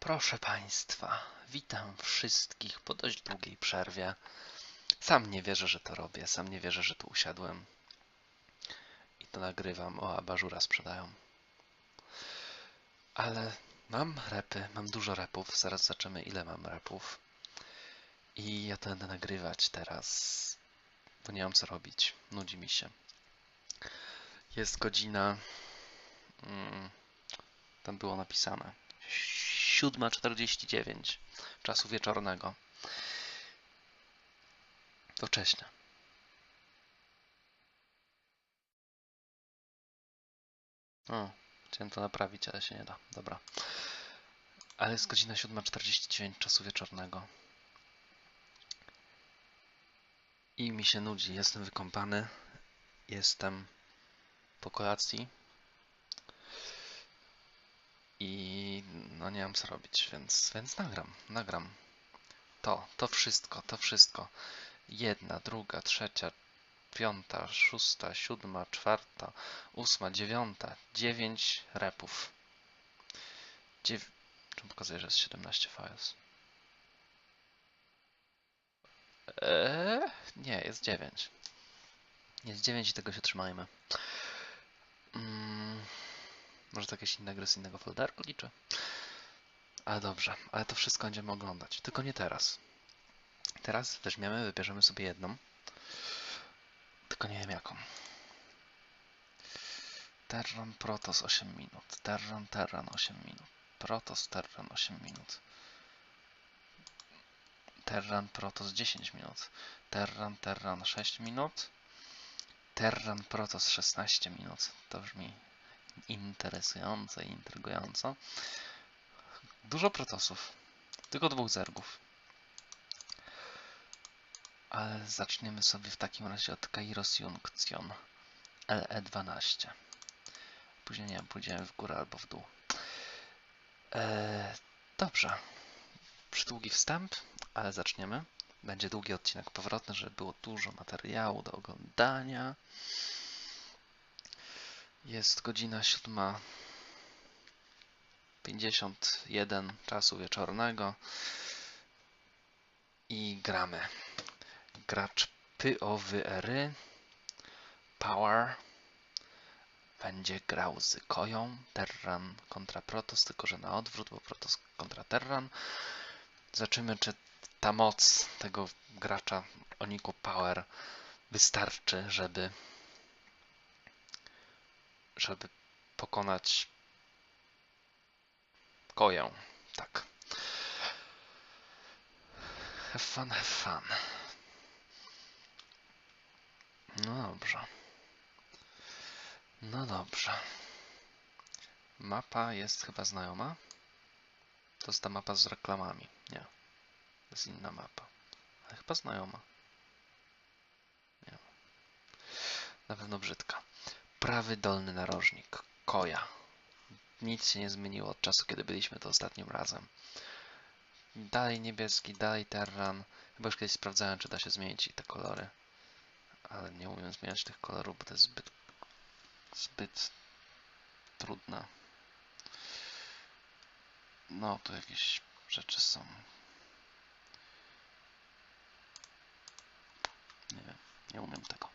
Proszę Państwa, witam wszystkich po dość długiej przerwie. Sam nie wierzę, że to robię, sam nie wierzę, że tu usiadłem i to nagrywam. O, abażura sprzedają. Ale mam repy, mam dużo repów, zaraz zobaczymy ile mam repów. I ja to będę nagrywać teraz, bo nie mam co robić, nudzi mi się. Jest godzina, mm, tam było napisane, 7.49 czasu wieczornego. To wcześnie. O, chciałem to naprawić, ale się nie da. Dobra. Ale jest godzina 7.49 czasu wieczornego. I mi się nudzi. Jestem wykąpany. Jestem po kolacji. I no nie mam co robić, więc, więc nagram, nagram. To, to wszystko, to wszystko. Jedna, druga, trzecia, piąta, szósta, siódma, czwarta, ósma, dziewiąta, dziewięć repów. Dziew... Czemu pokazuje, że jest 17 files? Eee, nie, jest 9. Jest 9 i tego się trzymajmy. Mm, może to jakieś inne gry z innego folderu liczę? Ale dobrze, ale to wszystko będziemy oglądać. Tylko nie teraz. Teraz weźmiemy, wybierzemy sobie jedną. Tylko nie wiem jaką. Terran Protoss 8 minut. Terran Terran 8 minut. Protoss Terran 8 minut. Terran Protoss 10 minut. Terran Terran 6 minut. Terran Protoss 16 minut. To brzmi interesująco i intrygująco. Dużo Protosów. Tylko dwóch zergów. Ale zaczniemy sobie w takim razie od Kairos Junction LE12. Później nie wiem, pójdziemy w górę albo w dół. Eee, dobrze. Przydługi wstęp, ale zaczniemy. Będzie długi odcinek powrotny, żeby było dużo materiału do oglądania. Jest godzina 7.51 czasu wieczornego i gramy. Gracz POWR Power będzie grał z Koją, Terran kontra Protoss, tylko że na odwrót, bo Protoss kontra Terran. Zobaczymy, czy ta moc tego gracza Oniku Power wystarczy, żeby żeby pokonać koję. Tak. Have fun, have fun. No dobrze. No dobrze. Mapa jest chyba znajoma. To jest ta mapa z reklamami. Nie. To jest inna mapa. Ale chyba znajoma. Nie. Na pewno brzydka. Prawy dolny narożnik. Koja. Nic się nie zmieniło od czasu, kiedy byliśmy to ostatnim razem. Dalej niebieski, dalej terran. Chyba już kiedyś sprawdzałem, czy da się zmienić te kolory. Ale nie umiem zmieniać tych kolorów, bo to jest zbyt, zbyt trudne. No, tu jakieś rzeczy są. Nie wiem, nie umiem tego.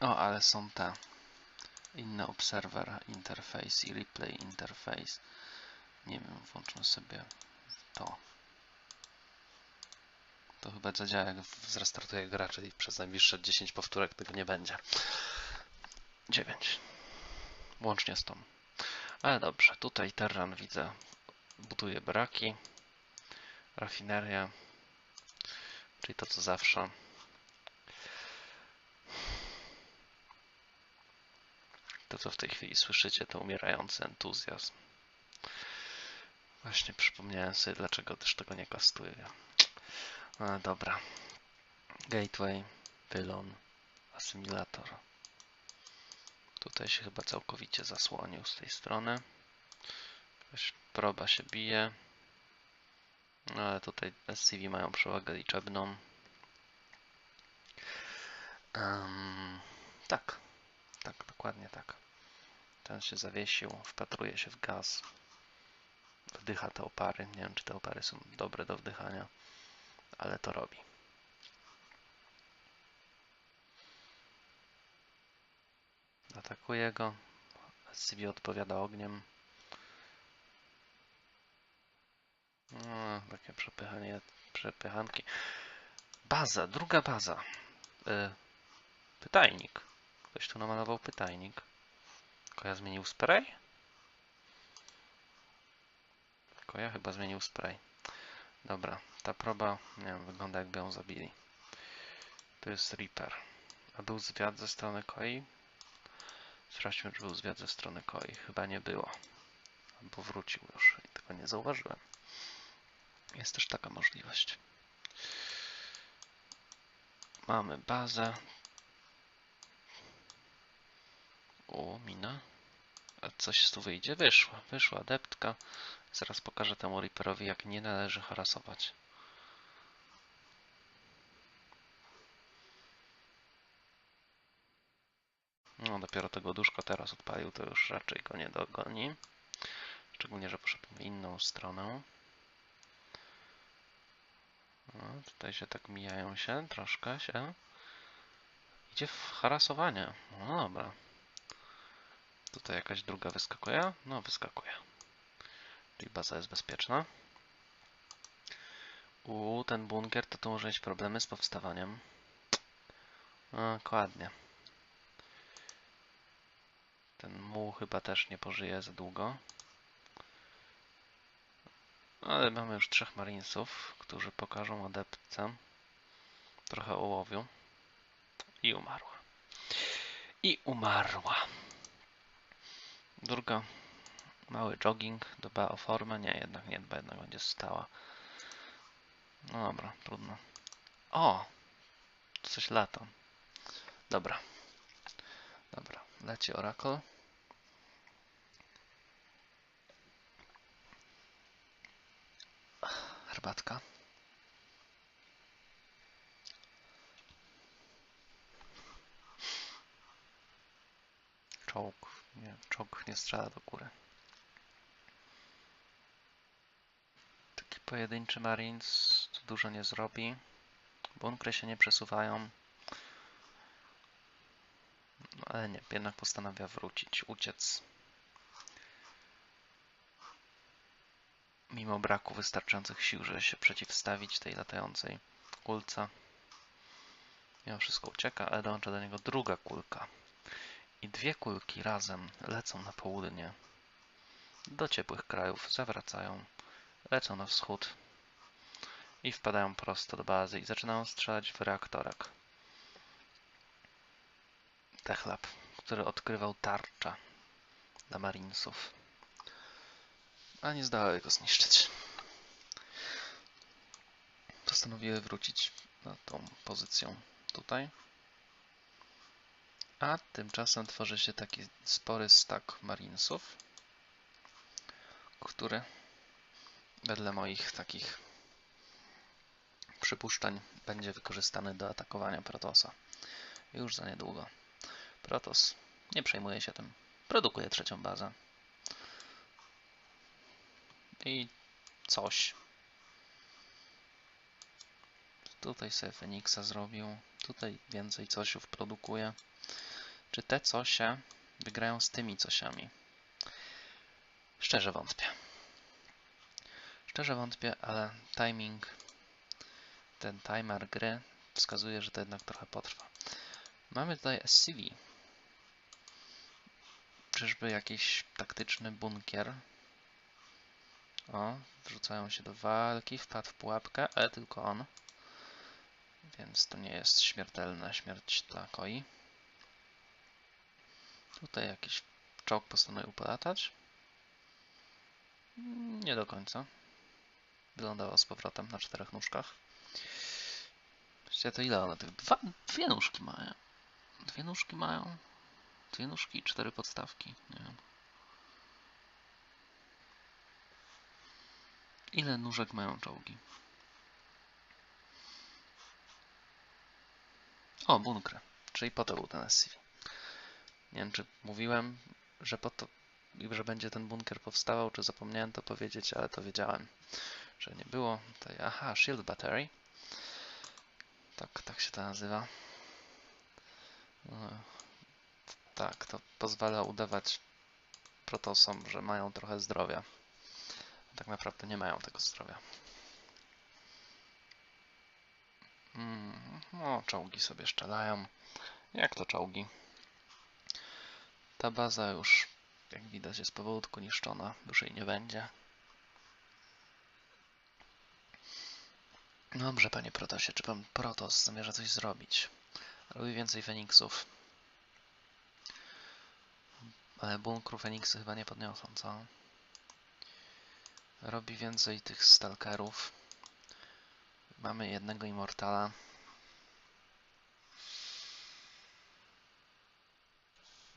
O, ale są te inne observer interface i replay interface. Nie wiem, włączmy sobie to. To chyba zadziała jak zrestartuję grę, czyli przez najbliższe 10 powtórek tego nie będzie. 9. Łącznie z tą. Ale dobrze, tutaj Terran widzę buduje braki. Rafineria. Czyli to co zawsze. To, co w tej chwili słyszycie, to umierający entuzjazm. Właśnie przypomniałem sobie, dlaczego też tego nie kastuję. No dobra. Gateway, pylon, asymilator. Tutaj się chyba całkowicie zasłonił z tej strony. Proba się bije. No ale tutaj SCV mają przewagę liczebną. Um, tak, tak, dokładnie tak. Ten się zawiesił, wpatruje się w gaz. Wdycha te opary. Nie wiem, czy te opary są dobre do wdychania, ale to robi. Atakuje go. SCV odpowiada ogniem. No, takie przepychanie, przepychanki. Baza, druga baza. Y, pytajnik. Ktoś tu namalował pytajnik. Koja zmienił spray? Koja chyba zmienił spray. Dobra, ta proba, nie wiem, wygląda jakby ją zabili. To jest Reaper. A był zwiat ze strony Koi? Sprawdźmy, czy był zwiat ze strony Koi. Chyba nie było. Albo wrócił już i tego nie zauważyłem. Jest też taka możliwość. Mamy bazę. O, mina. Coś tu wyjdzie? Wyszła. Wyszła adeptka. Zaraz pokażę temu Reaperowi, jak nie należy harasować. No, dopiero tego duszko teraz odpalił, to już raczej go nie dogoni. Szczególnie, że poszedł w inną stronę. No, tutaj się tak mijają się, troszkę się. Idzie w harasowanie. No dobra. Tutaj jakaś druga wyskakuje? No, wyskakuje. Czyli baza jest bezpieczna. U ten bunkier to tu może mieć problemy z powstawaniem. Dokładnie. Ten muł chyba też nie pożyje za długo. Ale mamy już trzech marinesów, którzy pokażą adeptce trochę ołowiu. I umarła. I umarła. Druga. Mały jogging. Dba o formę. Nie, jednak nie dba, jednak będzie stała. No dobra, trudno. O! Coś lata. Dobra. Dobra, leci Oracle. Herbatka. Czołg. Nie, nie strzela do góry. Taki pojedynczy Marines dużo nie zrobi. Bunkry się nie przesuwają. No, ale nie, jednak postanawia wrócić, uciec. Mimo braku wystarczających sił, żeby się przeciwstawić tej latającej kulce. Mimo wszystko ucieka, ale dołącza do niego druga kulka. I dwie kulki razem lecą na południe. Do ciepłych krajów zawracają, lecą na wschód i wpadają prosto do bazy i zaczynają strzelać w reaktorek. Techlab, który odkrywał tarcza dla marinesów. A nie zdały go zniszczyć. Postanowiły wrócić na tą pozycję tutaj. A tymczasem tworzy się taki spory stack marinesów, który wedle moich takich przypuszczeń będzie wykorzystany do atakowania Protosa. Już za niedługo. Protos nie przejmuje się tym. Produkuje trzecią bazę. I coś. Tutaj sobie Feniksa zrobił. Tutaj więcej cosiów produkuje. Czy te cosie wygrają z tymi cosiami? Szczerze wątpię. Szczerze wątpię, ale timing, ten timer gry wskazuje, że to jednak trochę potrwa. Mamy tutaj SCV. Czyżby jakiś taktyczny bunkier? O, wrzucają się do walki, wpadł w pułapkę, ale tylko on. Więc to nie jest śmiertelna śmierć dla koi. Tutaj jakiś czołg postanowił polatać. Nie do końca. Wylądował z powrotem na czterech nóżkach. Właściwie to ile one tych? Dwa, dwie nóżki mają. Dwie nóżki mają. Dwie nóżki i cztery podstawki. Nie wiem. Ile nóżek mają czołgi? O, bunkry. Czyli po to był ten SCV. Nie wiem, czy mówiłem, że po to, że będzie ten bunkier powstawał, czy zapomniałem to powiedzieć, ale to wiedziałem, że nie było. Tutaj, aha, shield battery. Tak, tak się to nazywa. E, Tak, to pozwala udawać protosom, że mają trochę zdrowia. Tak naprawdę nie mają tego zdrowia. Mm, no, czołgi sobie szczelają. Jak to czołgi? Ta baza już, jak widać, jest powolutku niszczona. Już jej nie będzie. Dobrze, panie Protosie, czy pan Protos zamierza coś zrobić? Robi więcej Feniksów. Ale bunkru Feniksy chyba nie podniosą, co? Robi więcej tych stalkerów. Mamy jednego Immortala.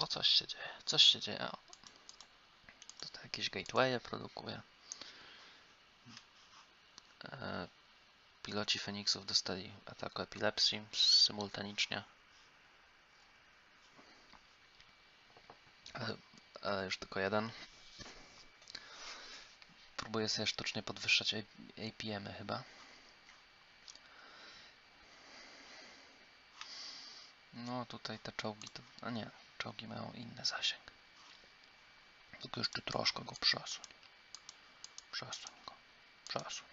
No coś się dzieje, coś się dzieje. O. Tutaj jakieś gatewaye produkuje. E, piloci Feniksów dostali ataku epilepsji symultanicznie. Ale, ale już tylko jeden. Próbuję sobie sztucznie podwyższać APM-y chyba. No tutaj te czołgi to... A nie, czołgi mają inny zasięg. Tylko jeszcze troszkę go przesuń. Przesuń go. Przesuń.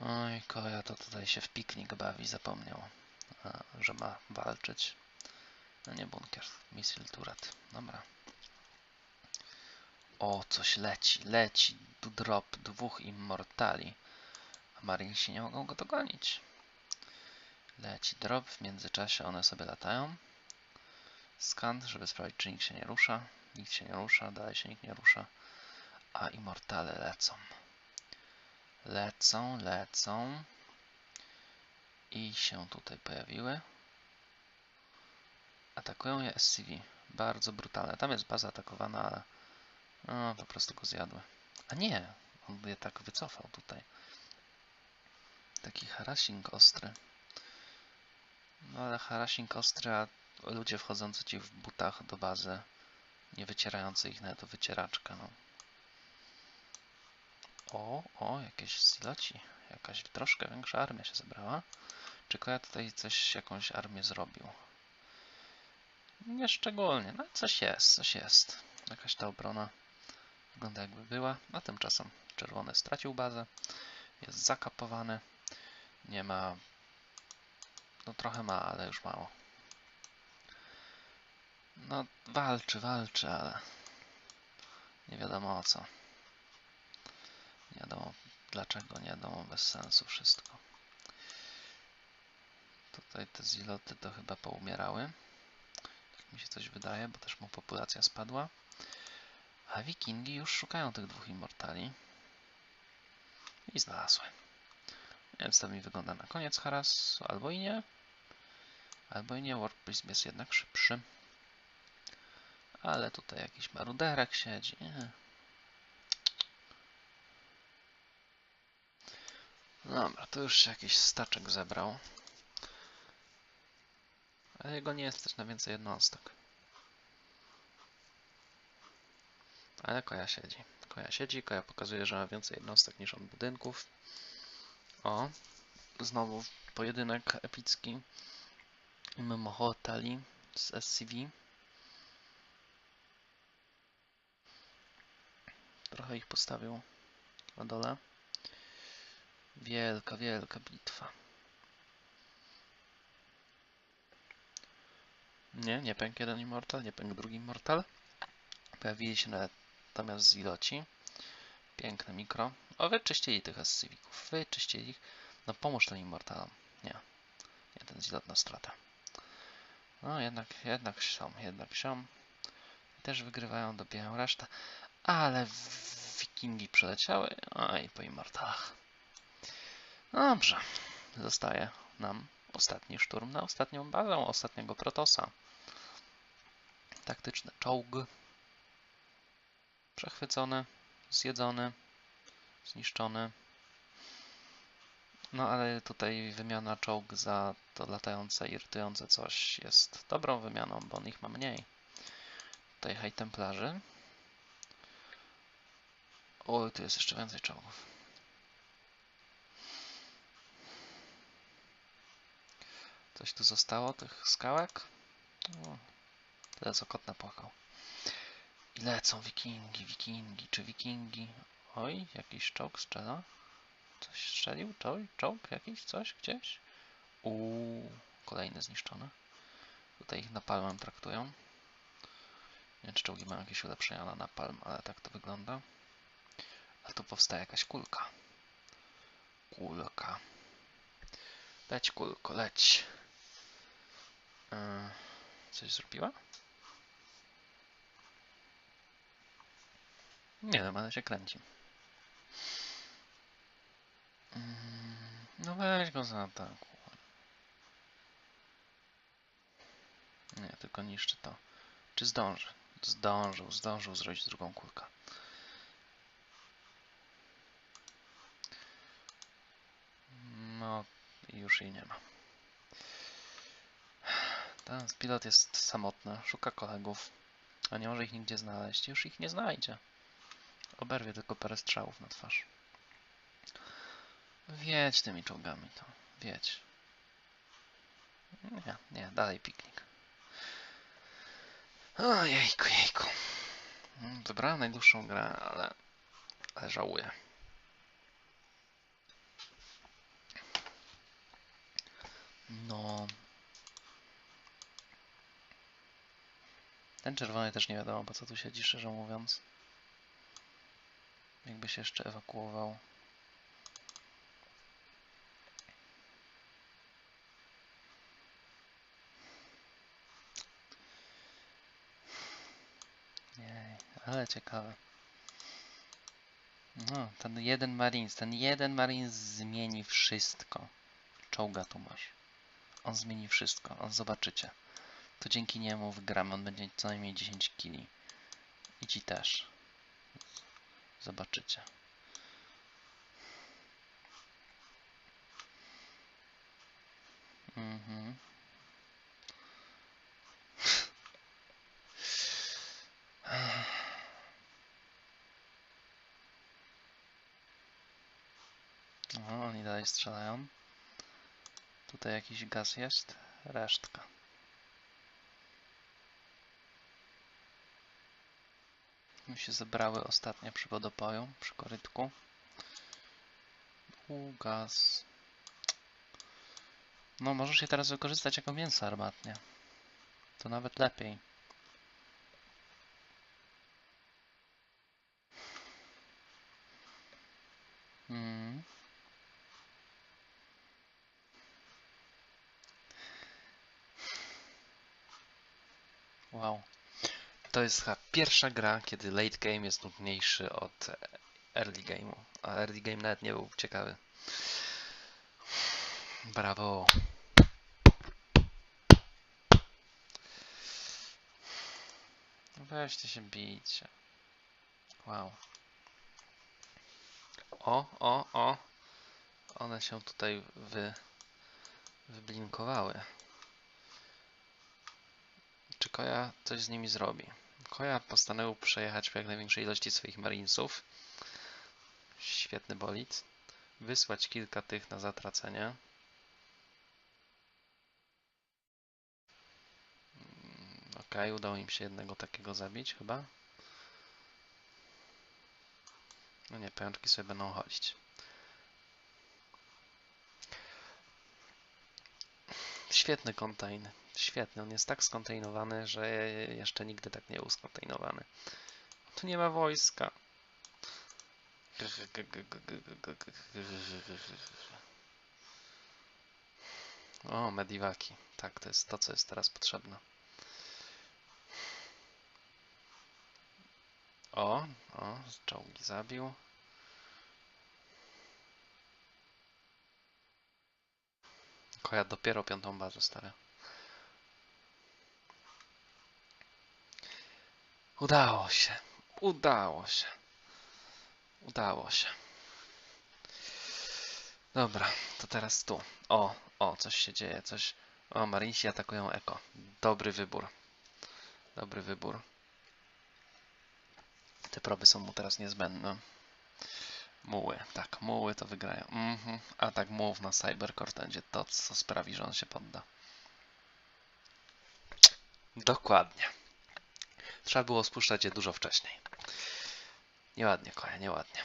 Oj, koja to tutaj się w piknik bawi, zapomniał, że ma walczyć. No nie bunkier, missile turret. Dobra. O, coś leci, leci. Tu drop dwóch immortali. A marinesi nie mogą go dogonić. Leci drop, w międzyczasie one sobie latają. Skan, żeby sprawdzić, czy nikt się nie rusza. Nikt się nie rusza, dalej się nikt nie rusza. A immortale lecą. Lecą, lecą. I się tutaj pojawiły. Atakują je SCV. Bardzo brutalne. Tam jest baza atakowana, ale no, po prostu go zjadły. A nie, on je tak wycofał tutaj. Taki harassing ostry. No ale harassing ostry, a ludzie wchodzący ci w butach do bazy, nie wycierający ich nawet wycieraczka, no. O, o, jakieś siloci. Jakaś troszkę większa armia się zebrała. Czy ja tutaj coś, jakąś armię zrobił? Nie szczególnie, no coś jest, coś jest. Jakaś ta obrona wygląda jakby była, a tymczasem czerwony stracił bazę. Jest zakapowany. Nie ma... No trochę ma, ale już mało. No walczy, walczy, ale nie wiadomo o co. Nie wiadomo dlaczego, nie wiadomo bez sensu wszystko. Tutaj te ziloty to chyba poumierały. Tak mi się coś wydaje, bo też mu populacja spadła. A wikingi już szukają tych dwóch immortali. I znalazły. Więc to mi wygląda na koniec harasu, albo i nie. Albo i nie, Warprism jest jednak szybszy. Ale tutaj jakiś maruderek siedzi. Dobra, to już się jakiś staczek zebrał. Ale jego nie jest też na więcej jednostek. Ale koja siedzi. Koja siedzi, koja pokazuje, że ma więcej jednostek niż on budynków. O, znowu pojedynek epicki. Mmohotali z SCV. Trochę ich postawił na dole. Wielka, wielka bitwa. Nie, nie pękł jeden Immortal, nie pękł drugi Immortal. Pojawili się natomiast ziloci. Piękne mikro. O, wyczyścili tych SCV-ków. Wyczyścili ich. No pomóż tym Immortalom. Nie. Nie, ten zilot na stratę. No, jednak, jednak są, jednak są. Też wygrywają, dobijają resztę. Ale wikingi przeleciały. Oj, po Immortalach. Dobrze. Zostaje nam ostatni szturm na ostatnią bazę, ostatniego Protosa. Taktyczny czołg. Przechwycony, zjedzony, zniszczony. No ale tutaj wymiana czołg za to latające, irytujące coś jest dobrą wymianą, bo on ich ma mniej. Tutaj haj templarzy. Oj, tu jest jeszcze więcej czołgów. Coś tu zostało, tych skałek? O, tyle co kot napłakał. I lecą wikingi, wikingi, czy wikingi? Oj, jakiś czołg strzela. Coś strzelił? Czołg, czołg jakiś? Coś gdzieś? Uuu, kolejny zniszczony. Tutaj ich napalmem traktują. Nie wiem, czy czołgi mają jakieś ulepszenia na napalm, ale tak to wygląda. A tu powstaje jakaś kulka. Kulka. Leć, kulko, leć. Yy, coś zrobiła? Nie wiem, ale się kręci. Mm, No weź go za ataku. Nie, tylko niszczy to. Czy zdąży? Zdążył, zdążył zrobić drugą kulkę. No i już jej nie ma. Ten pilot jest samotny, szuka kolegów, a nie może ich nigdzie znaleźć. Już ich nie znajdzie. Oberwie tylko parę strzałów na twarz. Wiedź tymi czołgami to. Wiedź. Nie, nie, dalej piknik. O, jejku, jejku. Wybrałem najdłuższą grę, ale, ale żałuję. No. Ten czerwony też nie wiadomo po co tu siedzi, szczerze mówiąc. Jakby się jeszcze ewakuował. Jej, ale ciekawe. No, ten jeden Marines, ten jeden Marines zmieni wszystko. Czołga tu masz. On zmieni wszystko, on zobaczycie. To dzięki niemu wygramy, on będzie co najmniej 10 kili. I ci też. Zobaczycie. Mhm. O, oni dalej strzelają. Tutaj jakiś gaz jest. Resztka. Mi się zebrały ostatnie przy wodopoju, przy korytku. U, gaz. No, możesz je teraz wykorzystać jako mięso armatnie. To nawet lepiej. Mm. Wow. To jest chyba pierwsza gra, kiedy late game jest nudniejszy od early game'u. A early game nawet nie był ciekawy. Brawo. Weźcie się bicie. Wow. O, o, o. One się tutaj wy, wyblinkowały. Czy Koja coś z nimi zrobi? Koja postanowił przejechać po jak największej ilości swoich marinesów. Świetny bolid. Wysłać kilka tych na zatracenie. Mm, Okej, udało im się jednego takiego zabić chyba. No nie, pajączki sobie będą chodzić. Świetny kontajn. Świetny. On jest tak skontejnowany, że jeszcze nigdy tak nie był skontejnowany. Tu nie ma wojska. O, mediwaki. Tak, to jest to, co jest teraz potrzebne. O, o, czołgi zabił. Koja dopiero piątą bazę stawia. Udało się. Udało się. Udało się. Dobra, to teraz tu. O, o, coś się dzieje, coś. O, Marinsi atakują Eko. Dobry wybór. Dobry wybór. Te proby są mu teraz niezbędne. Muły, tak, muły to wygrają. Mhm. Atak mułów na Cybercore będzie to, co sprawi, że on się podda. Dokładnie. Trzeba było spuszczać je dużo wcześniej. Nieładnie, koja, nieładnie.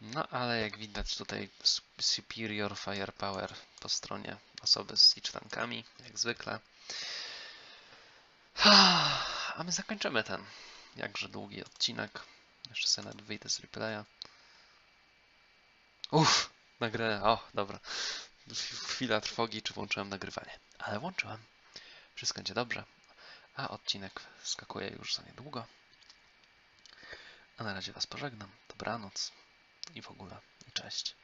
No ale jak widać tutaj superior firepower po stronie osoby z licztankami, jak zwykle. A my zakończymy ten jakże długi odcinek. Jeszcze sobie nawet wyjdę z replaya. Uff, nagrę. O, dobra. Chwila trwogi, czy włączyłem nagrywanie. Ale włączyłem. Wszystko będzie dobrze. A odcinek skakuje już za niedługo. A na razie Was pożegnam. Dobranoc i w ogóle. I cześć.